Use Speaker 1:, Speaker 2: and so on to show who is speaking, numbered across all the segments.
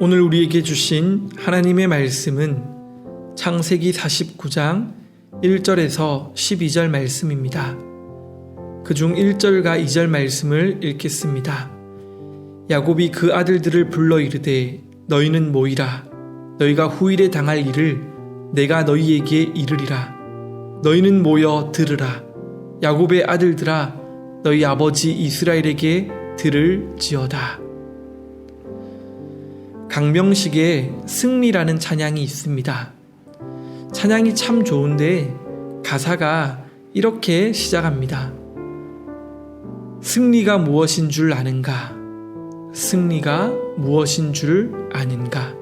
Speaker 1: 오늘 우리에게 주신 하나님의 말씀은 창세기 49장 1절에서 12절 말씀입니다. 그중 1절과 2절 말씀을 읽겠습니다. 야곱이 그 아들들을 불러 이르되 너희는 모이라 너희가 후일에 당할 일을 내가 너희에게 이르리라 너희는 모여 들으라 야곱의 아들들아 너희 아버지 이스라엘에게 들을 지어다 강명식에 승리라는 찬양이 있습니다. 찬양이 참 좋은데 가사가 이렇게 시작합니다. 승리가 무엇인 줄 아는가? 승리가 무엇인 줄 아는가?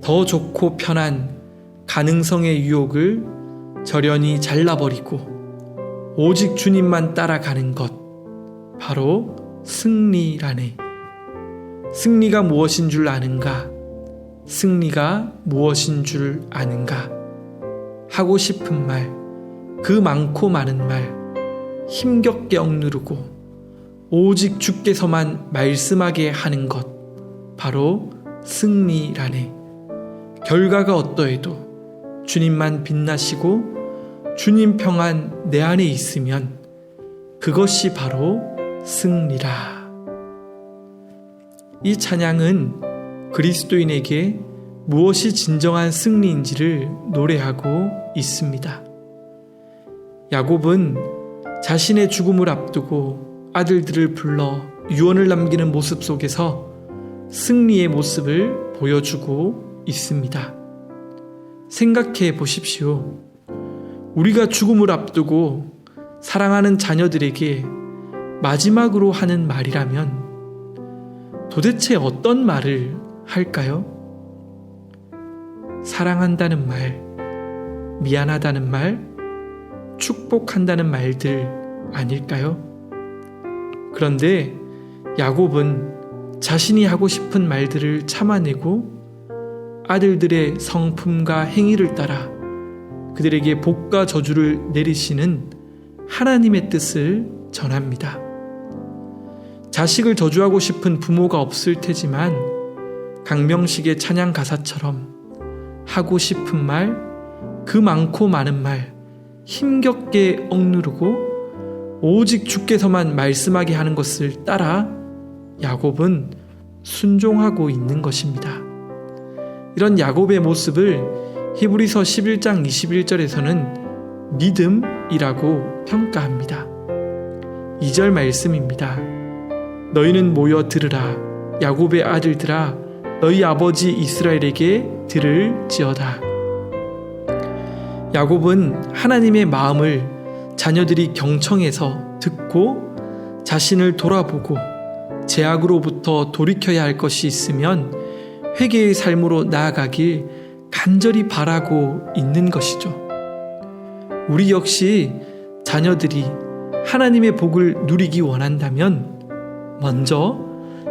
Speaker 1: 더 좋고 편한 가능성의 유혹을 절연히 잘라버리고 오직 주님만 따라가는 것. 바로 승리라네. 승리가 무엇인 줄 아는가? 승리가 무엇인 줄 아는가? 하고 싶은 말, 그 많고 많은 말, 힘겹게 억누르고 오직 주께서만 말씀하게 하는 것, 바로 승리라네. 결과가 어떠해도 주님만 빛나시고 주님 평안 내 안에 있으면 그것이 바로 승리라. 이 찬양은 그리스도인에게 무엇이 진정한 승리인지를 노래하고 있습니다. 야곱은 자신의 죽음을 앞두고 아들들을 불러 유언을 남기는 모습 속에서 승리의 모습을 보여주고 있습니다. 생각해 보십시오. 우리가 죽음을 앞두고 사랑하는 자녀들에게 마지막으로 하는 말이라면 도대체 어떤 말을 할까요? 사랑한다는 말, 미안하다는 말, 축복한다는 말들 아닐까요? 그런데 야곱은 자신이 하고 싶은 말들을 참아내고 아들들의 성품과 행위를 따라 그들에게 복과 저주를 내리시는 하나님의 뜻을 전합니다. 자식을 저주하고 싶은 부모가 없을 테지만 강명식의 찬양 가사처럼 하고 싶은 말, 그 많고 많은 말, 힘겹게 억누르고 오직 주께서만 말씀하게 하는 것을 따라 야곱은 순종하고 있는 것입니다. 이런 야곱의 모습을 히브리서 11장 21절에서는 믿음이라고 평가합니다. 2절 말씀입니다. 너희는 모여 들으라 야곱의 아들들아 너희 아버지 이스라엘에게 들을지어다 야곱은 하나님의 마음을 자녀들이 경청해서 듣고 자신을 돌아보고 제약으로부터 돌이켜야 할 것이 있으면 회개의 삶으로 나아가길 간절히 바라고 있는 것이죠. 우리 역시 자녀들이 하나님의 복을 누리기 원한다면 먼저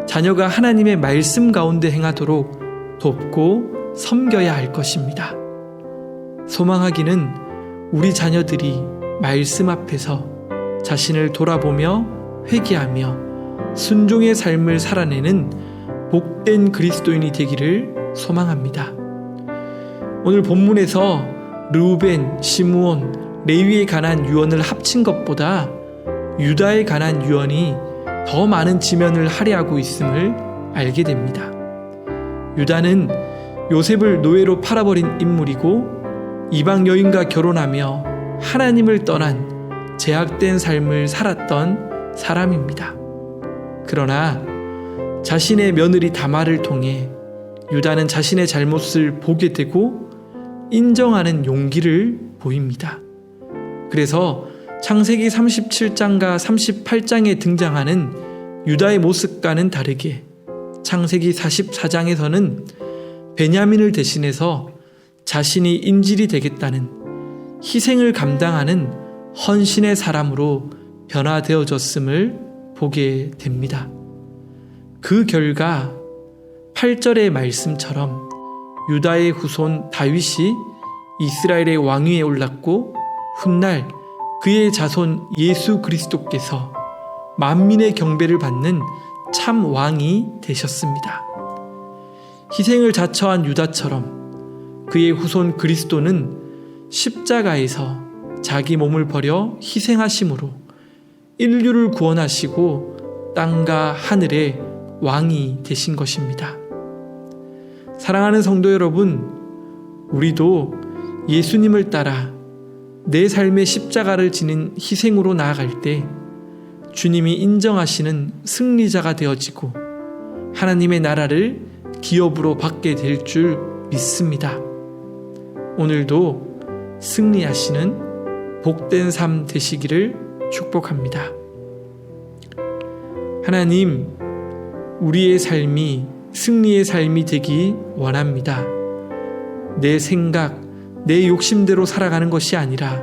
Speaker 1: 자녀가 하나님의 말씀 가운데 행하도록 돕고 섬겨야 할 것입니다. 소망하기는 우리 자녀들이 말씀 앞에서 자신을 돌아보며 회개하며 순종의 삶을 살아내는 복된 그리스도인이 되기를 소망합니다. 오늘 본문에서 르우벤, 시므온, 레위에 관한 유언을 합친 것보다 유다에 관한 유언이 더 많은 지면을 할애하고 있음을 알게 됩니다. 유다는 요셉을 노예로 팔아버린 인물이고 이방 여인과 결혼하며 하나님을 떠난 제약된 삶을 살았던 사람입니다. 그러나 자신의 며느리 다말을 통해 유다는 자신의 잘못을 보게 되고 인정하는 용기를 보입니다. 그래서 창세기 37장과 38장에 등장하는 유다의 모습과는 다르게 창세기 44장에서는 베냐민을 대신해서 자신이 인질이 되겠다는 희생을 감당하는 헌신의 사람으로 변화되어졌음을 보게 됩니다. 그 결과 8절의 말씀처럼 유다의 후손 다윗이 이스라엘의 왕위에 올랐고 훗날 그의 자손 예수 그리스도께서 만민의 경배를 받는 참 왕이 되셨습니다. 희생을 자처한 유다처럼 그의 후손 그리스도는 십자가에서 자기 몸을 버려 희생하심으로 인류를 구원하시고 땅과 하늘의 왕이 되신 것입니다. 사랑하는 성도 여러분, 우리도 예수님을 따라 내 삶의 십자가를 지닌 희생으로 나아갈 때 주님이 인정하시는 승리자가 되어지고 하나님의 나라를 기업으로 받게 될 줄 믿습니다. 오늘도 승리하시는 복된 삶 되시기를 축복합니다. 하나님, 우리의 삶이 승리의 삶이 되기 원합니다. 내 생각, 내 욕심대로 살아가는 것이 아니라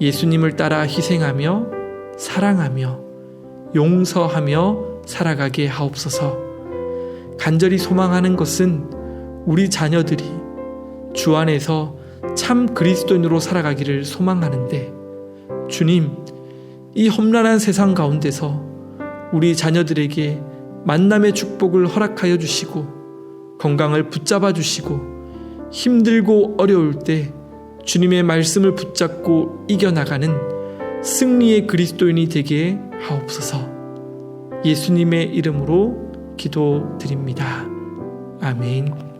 Speaker 1: 예수님을 따라 희생하며 사랑하며 용서하며 살아가게 하옵소서. 간절히 소망하는 것은 우리 자녀들이 주 안에서 참 그리스도인으로 살아가기를 소망하는데 주님, 이 험난한 세상 가운데서 우리 자녀들에게 만남의 축복을 허락하여 주시고 건강을 붙잡아 주시고 힘들고 어려울 때 주님의 말씀을 붙잡고 이겨나가는 승리의 그리스도인이 되게 하옵소서 예수님의 이름으로 기도드립니다. 아멘.